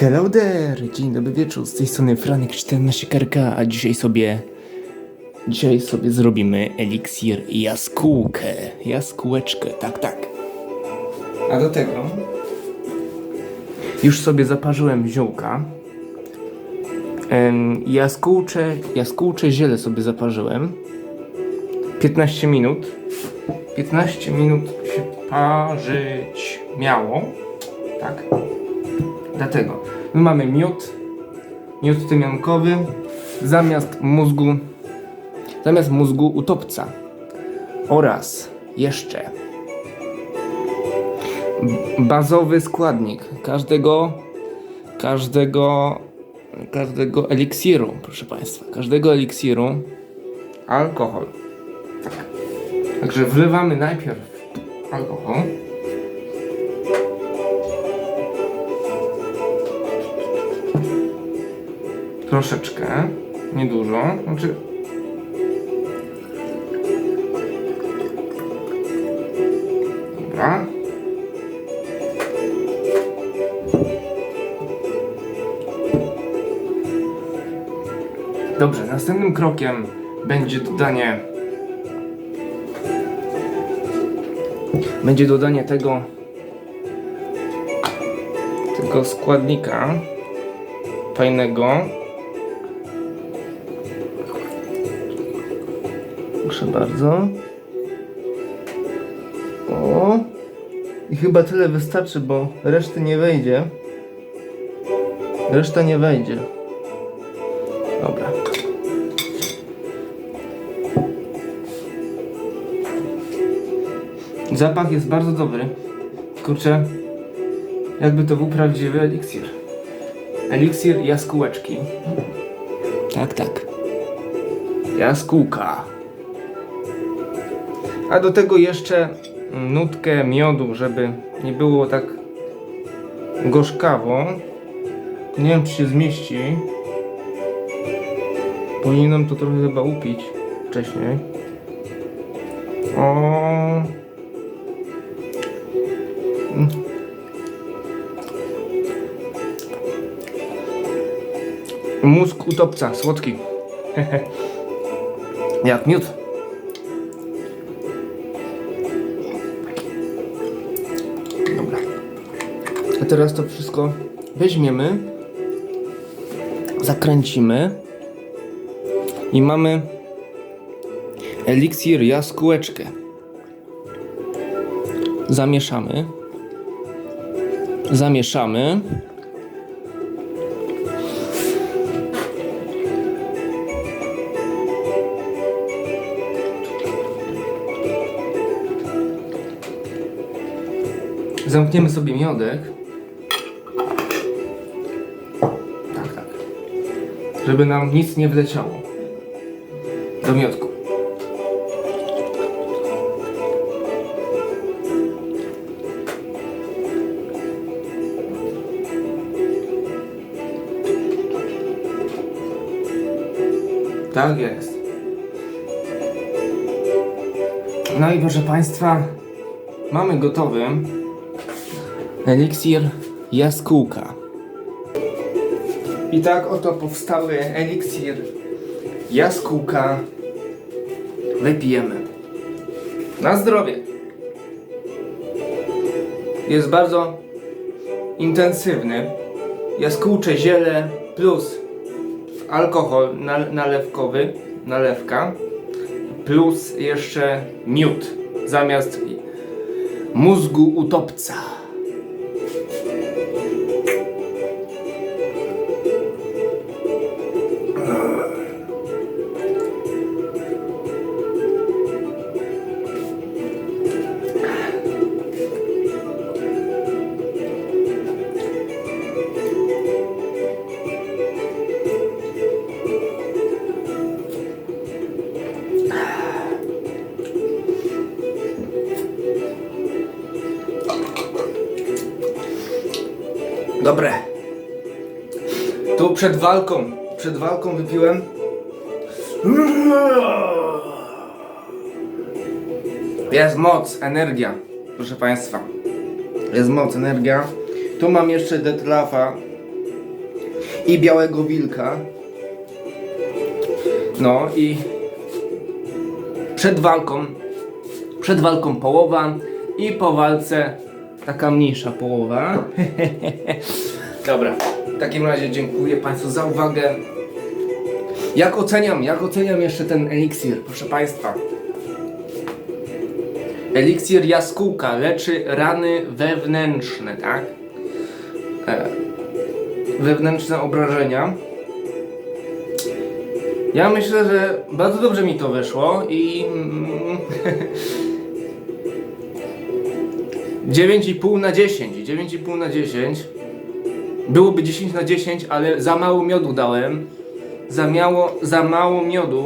Hello there! Dzień dobry wieczór, z tej strony Franek 14 karka, a dzisiaj sobie... Dzisiaj sobie zrobimy eliksir jaskółkę. Jaskółeczkę, tak, tak. A do tego... Już sobie zaparzyłem ziółka. Em, Jaskółcze, jaskółcze ziele sobie zaparzyłem. 15 minut. 15 minut się parzyć miało. Tak. Dlatego my mamy miód, miód tymiankowy zamiast mózgu, zamiast mózgu utopca oraz jeszcze bazowy składnik każdego, każdego, każdego eliksiru, proszę Państwa, każdego eliksiru alkohol. Tak. Także wlewamy najpierw alkohol. Troszeczkę, niedużo. Znaczy. Dobra. Dobrze, następnym krokiem będzie dodanie. Będzie dodanie tego. tego składnika fajnego. Proszę bardzo. O. I chyba tyle wystarczy, bo reszty nie wejdzie. Reszta nie wejdzie. Dobra. Zapach jest bardzo dobry. Kurczę, jakby to był prawdziwy eliksir. Eliksir jaskółeczki. Tak, tak. Jaskółka. A do tego jeszcze nutkę miodu, żeby nie było tak gorzkawo. Nie wiem, czy się zmieści. Powinienem to trochę chyba upić wcześniej. O. Mózg utopca, słodki. Jak miód. A teraz to wszystko weźmiemy, zakręcimy i mamy eliksir jaskółeczkę. Zamieszamy. Zamieszamy. Zamkniemy sobie miodek. Żeby nam nic nie wleciało do miodku. Tak jest. No i proszę Państwa, mamy gotowy eliksir jaskółka. I tak oto powstały eliksir jaskółka. Wypijemy. Na zdrowie. Jest bardzo intensywny. Jaskółcze ziele plus alkohol na- nalewkowy, nalewka plus jeszcze miód zamiast mózgu utopca. Dobre. Tu przed walką, przed walką wypiłem. Jest moc, energia, proszę Państwa. Jest moc, energia. Tu mam jeszcze Detlafa i białego wilka. No i przed walką, przed walką połowa i po walce taka mniejsza połowa. Dobra, w takim razie dziękuję Państwu za uwagę. Jak oceniam, jak oceniam jeszcze ten eliksir, proszę Państwa. Eliksir jaskółka leczy rany wewnętrzne, tak? E, wewnętrzne obrażenia. Ja myślę, że bardzo dobrze mi to wyszło i mm, 9,5 na 10. 9,5 na 10. Byłoby 10 na 10, ale za mało miodu dałem. Za mało, za mało miodu.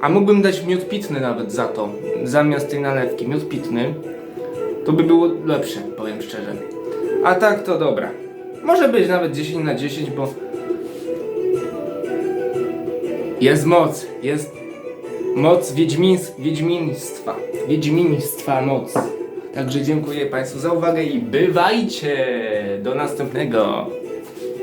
A mógłbym dać miód pitny nawet za to. Zamiast tej nalewki. Miód pitny. To by było lepsze, powiem szczerze. A tak to dobra. Może być nawet 10 na 10, bo jest moc, jest moc wiedźmins, wiedźmiństwa, wiedźmiństwa moc. Także dziękuję Państwu za uwagę i bywajcie! Do następnego!